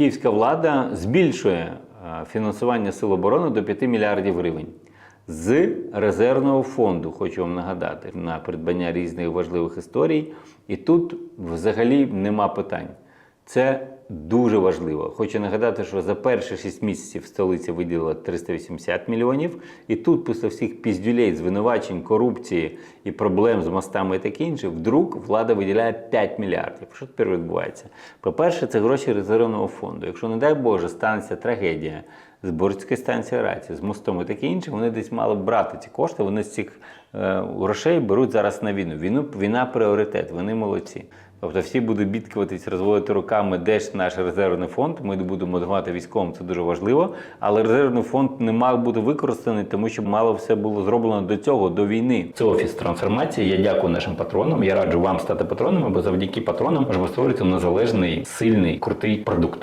Київська влада збільшує е, фінансування Сил оборони до 5 мільярдів гривень. З резервного фонду, хочу вам нагадати, на придбання різних важливих історій. І тут взагалі нема питань. Це дуже важливо. Хочу нагадати, що за перші 6 місяців столиця виділила 380 мільйонів. І тут, після всіх піздюлей, звинувачень, корупції і проблем з мостами і таке інше, вдруг влада виділяє 5 мільярдів. Що тепер відбувається? По-перше, це гроші резервного фонду. Якщо, не дай Боже, станеться трагедія з Борської станції рації, з мостом і таке інше, вони десь мали б брати ці кошти. Вони з цих е, грошей беруть зараз на війну. Війну війна пріоритет, вони молодці. Тобто всі будуть бідкуватись, розводити руками, де ж наш резервний фонд. Ми будемо допомагати військовим, це дуже важливо. Але резервний фонд не мав бути використаний, тому що мало все було зроблено до цього, до війни. Це офіс трансформації. Я дякую нашим патронам. Я раджу вам стати патронами, бо завдяки патронам можемо створити незалежний, сильний, крутий продукт.